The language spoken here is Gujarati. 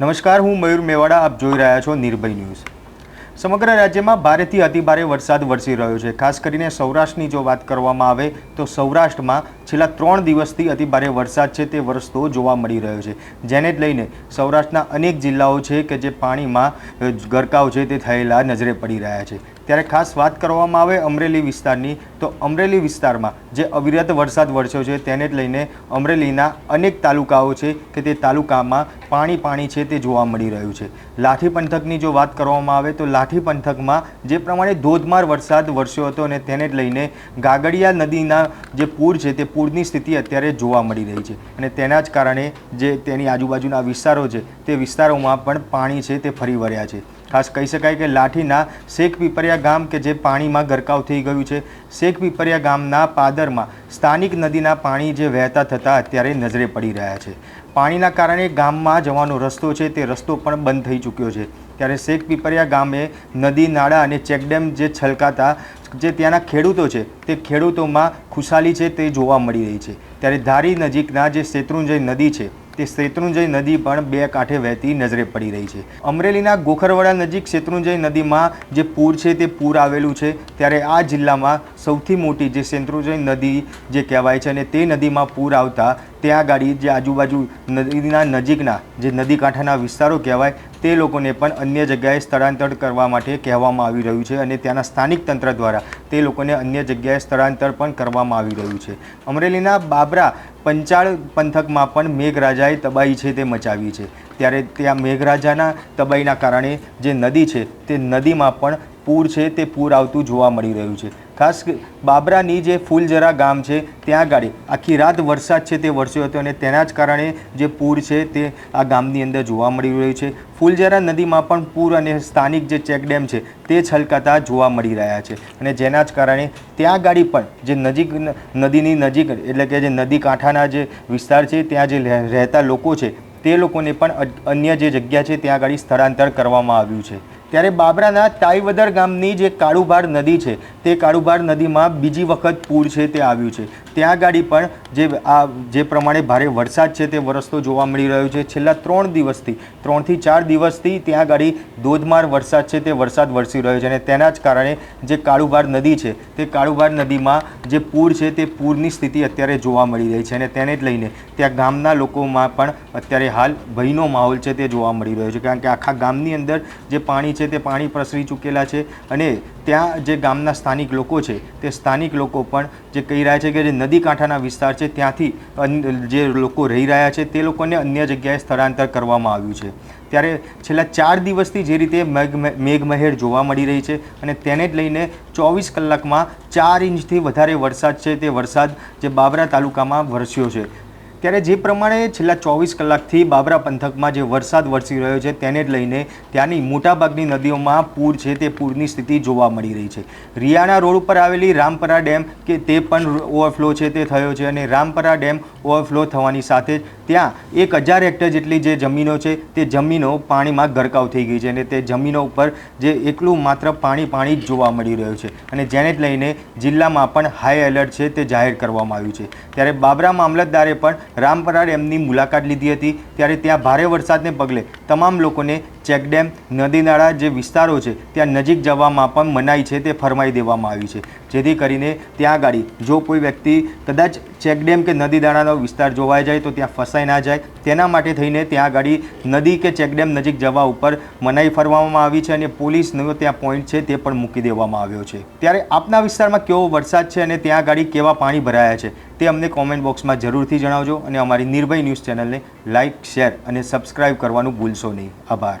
નમસ્કાર, હું મયુર મેવાડા, આપ જોઈ રહ્યા છો નિર્ભય ન્યૂઝ. સમગ્ર રાજ્યમાં ભારેથી અતિભારે વરસાદ વરસી રહ્યો છે. ખાસ કરીને સૌરાષ્ટ્રની જો વાત કરવામાં આવે તો સૌરાષ્ટ્રમાં છેલ્લા ત્રણ દિવસથી અતિભારે વરસાદ છે તે વરસતો જોવા મળી રહ્યો છે. જેને જ લઈને સૌરાષ્ટ્રના અનેક જિલ્લાઓ છે કે જે પાણીમાં ગરકાવ છે તે થયેલા નજરે પડી રહ્યા છે. ત્યારે ખાસ વાત કરવામાં આવે અમરેલી વિસ્તારની, તો અમરેલી વિસ્તારમાં જે અવિરત વરસાદ વરસ્યો છે તેને જ લઈને અમરેલીના અનેક તાલુકાઓ છે કે તે તાલુકામાં પાણી પાણી છે તે જોવા મળી રહ્યું છે. લાઠી પંથકની જો વાત કરવામાં આવે તો લાઠી પંથકમાં જે પ્રમાણે ધોધમાર વરસાદ વરસ્યો હતો અને તેને જ લઈને ગાગડિયા નદીના જે પૂર છે તે પૂરની સ્થિતિ અત્યારે જોવા મળી રહી છે અને તેના જ કારણે જે તેની આજુબાજુના વિસ્તારો છે, તે વિસ્તારોમાં પણ પાણી છે તે ફરી વળ્યા છે. ખાસ કહી શકાય કે લાઠીના શેખ પીપરિયા ગામ કે જે પાણીમાં ગરકાવ થઈ ગયું છે શેખ પીપરિયા ગામના પાદરમાં સ્થાનિક નદીના પાણી જે વહેતા થતાં અત્યારે નજરે પડી રહ્યા છે. પાણીના કારણે ગામમાં જવાનો રસ્તો છે તે રસ્તો પણ બંધ થઈ ચૂક્યો છે. ત્યારે શેખ પીપરિયા ગામે નદી, નાળા અને ચેકડેમ જે છલકાતા, જે ત્યાંના ખેડૂતો છે, તે ખેડૂતોમાં ખુશાલી છે તે જોવા મળી રહી છે. ત્યારે ધારી નજીકના જે શેત્રુંજય નદી છે, તે શેત્રુંજય નદી પણ બે કાંઠે વહેતી નજરે પડી રહી છે. અમરેલીના ગોખરવાડા નજીક શેત્રુંજય નદીમાં જે પૂર છે તે પૂર આવેલું છે, ત્યારે આ જિલ્લામાં સૌથી મોટી જે શેત્રુંજય નદી જે કહેવાય છે અને તે નદીમાં પૂર આવતા ત્યાં ગાડી જે આજુબાજુ નદીના નજીકના જે નદી કાંઠાના વિસ્તારો કહેવાય, તે લોકોને પણ અન્ય જગ્યાએ સ્થળાંતર કરવા માટે કહેવામાં આવી રહ્યું છે અને ત્યાંના સ્થાનિક તંત્ર દ્વારા તે લોકોને અન્ય જગ્યાએ સ્થળાંતર પણ કરવામાં આવી રહ્યું છે. અમરેલીના બાબરા પંચાળ પંથકમાં પણ મેઘરાજાએ તબાહી છે તે મચાવી છે. ત્યારે ત્યાં મેઘરાજાના તબાહીના કારણે જે નદી છે તે નદીમાં પણ પૂર છે તે પૂર આવતું જોવા મળી રહ્યું છે. ખાસ બાબરાની જે ફૂલજરા ગામ છે, ત્યાં આગળ આખી રાત વરસાદ છે તે વરસ્યો હતો અને તેના જ કારણે જે પૂર છે તે આ ગામની અંદર જોવા મળી રહ્યું છે. ફૂલજરા નદીમાં પણ પૂર અને સ્થાનિક જે ચેકડેમ છે તે છલકાતા જોવા મળી રહ્યા છે અને જેના જ કારણે ત્યાં આગળ પણ જે નજીક નદીની નજીક એટલે કે જે નદી કાંઠાના જે વિસ્તાર છે ત્યાં જે રહેતા લોકો છે તે લોકોને પણ અન્ય જે જગ્યા છે ત્યાં આગળ સ્થળાંતર કરવામાં આવ્યું છે. ત્યારે બાબરાના તાઈવદર ગામની જે કાળુભાર નદી છે. તે કાળુભાર નદીમાં બીજી વખત પૂર છે તે આવ્યું છે. ત્યાં ગાડી પણ જે આ જે પ્રમાણે ભારે વરસાદ છે તે વરસતો જોવા મળી રહ્યો છે. છેલ્લા ત્રણ દિવસથી ત્રણથી ચાર દિવસથી ત્યાં ગાડી ધોધમાર વરસાદ છે તે વરસાદ વરસી રહ્યો છે અને તેના જ કારણે જે કાળુભાર નદી છે, તે કાળુભાર નદીમાં જે પૂર છે તે પૂરની સ્થિતિ અત્યારે જોવા મળી રહી છે અને તેને જ લઈને ત્યાં ગામના લોકોમાં પણ અત્યારે હાલ ભયનો માહોલ છે તે જોવા મળી રહ્યો છે. કારણ કે આખા ગામની અંદર જે પાણી છે તે પાણી પ્રસરી ચૂકેલા છે અને ત્યાં જે ગામના સ્થાનિક લોકો છે તે સ્થાનિક લોકો પણ જે કહી રહ્યા છે કે જે નદી કાંઠાના વિસ્તાર છે ત્યાંથી જે લોકો રહી રહ્યા છે તે લોકોને અન્ય જગ્યાએ સ્થળાંતર કરવામાં આવ્યું છે. ત્યારે છેલ્લા ચાર દિવસથી જે રીતે મેઘ મેઘમહેર જોવા મળી રહી છે અને તેને જ લઈને ચોવીસ કલાકમાં ચાર ઇંચથી વધારે વરસાદ છે તે વરસાદ જે બાબરા તાલુકામાં વરસ્યો છે. ત્યારે જે પ્રમાણે છેલ્લા ચોવીસ કલાકથી બાબરા પંથકમાં જે વરસાદ વરસી રહ્યો છે, તેને જ લઈને ત્યાંની મોટાભાગની નદીઓમાં પૂર છે તે પૂરની સ્થિતિ જોવા મળી રહી છે. રિયાણા રોડ ઉપર આવેલી રામપરા ડેમ કે તે પણ ઓવરફ્લો છે તે થયો છે અને રામપરા ડેમ ઓવરફ્લો થવાની સાથે જ ત્યાં એક હજાર હેક્ટર જેટલી જે જમીનો છે, તે જમીનો પાણીમાં ગરકાવ થઈ ગઈ છે અને તે જમીનો ઉપર જે એકલું માત્ર પાણી પાણી જ જોવા મળી રહ્યું છે અને જેને જ લઈને જિલ્લામાં પણ હાઈ એલર્ટ છે તે જાહેર કરવામાં આવ્યું છે. ત્યારે બાબરા મામલતદારે પણ રામપરા ડેમની મુલાકાત લીધી હતી. ત્યારે ત્યાં ભારે વરસાદને પગલે તમામ લોકોને ચેકડેમ નદી નાળા જે વિસ્તારો છે, ત્યાં નજીક જવામાં પણ મનાઈ છે તે ફરમાઈ દેવામાં આવી છે. જેથી કરીને ત્યાં આગળ જો કોઈ વ્યક્તિ કદાચ ચેકડેમ કે નદી નાળાનો વિસ્તાર જોવાઈ જાય તો ત્યાં ફસાઈ ના જાય. તેના માટે થઈને ત્યાં આગળ નદી કે ચેકડેમ નજીક જવા ઉપર મનાઈ ફરવામાં આવી છે અને પોલીસનો ત્યાં પોઈન્ટ છે તે પણ મૂકી દેવામાં આવ્યો છે. ત્યારે આપના વિસ્તારમાં કેવો વરસાદ છે અને ત્યાં આગળ કેવા પાણી ભરાયા છે તે અમને કોમેન્ટ બોક્સમાં જરૂરથી જણાવજો અને અમારી નિર્ભય ન્યૂઝ ચેનલને લાઇક શેર અને સબસ્ક્રાઇબ કરવાનું ભૂલશો નહીં. આભાર.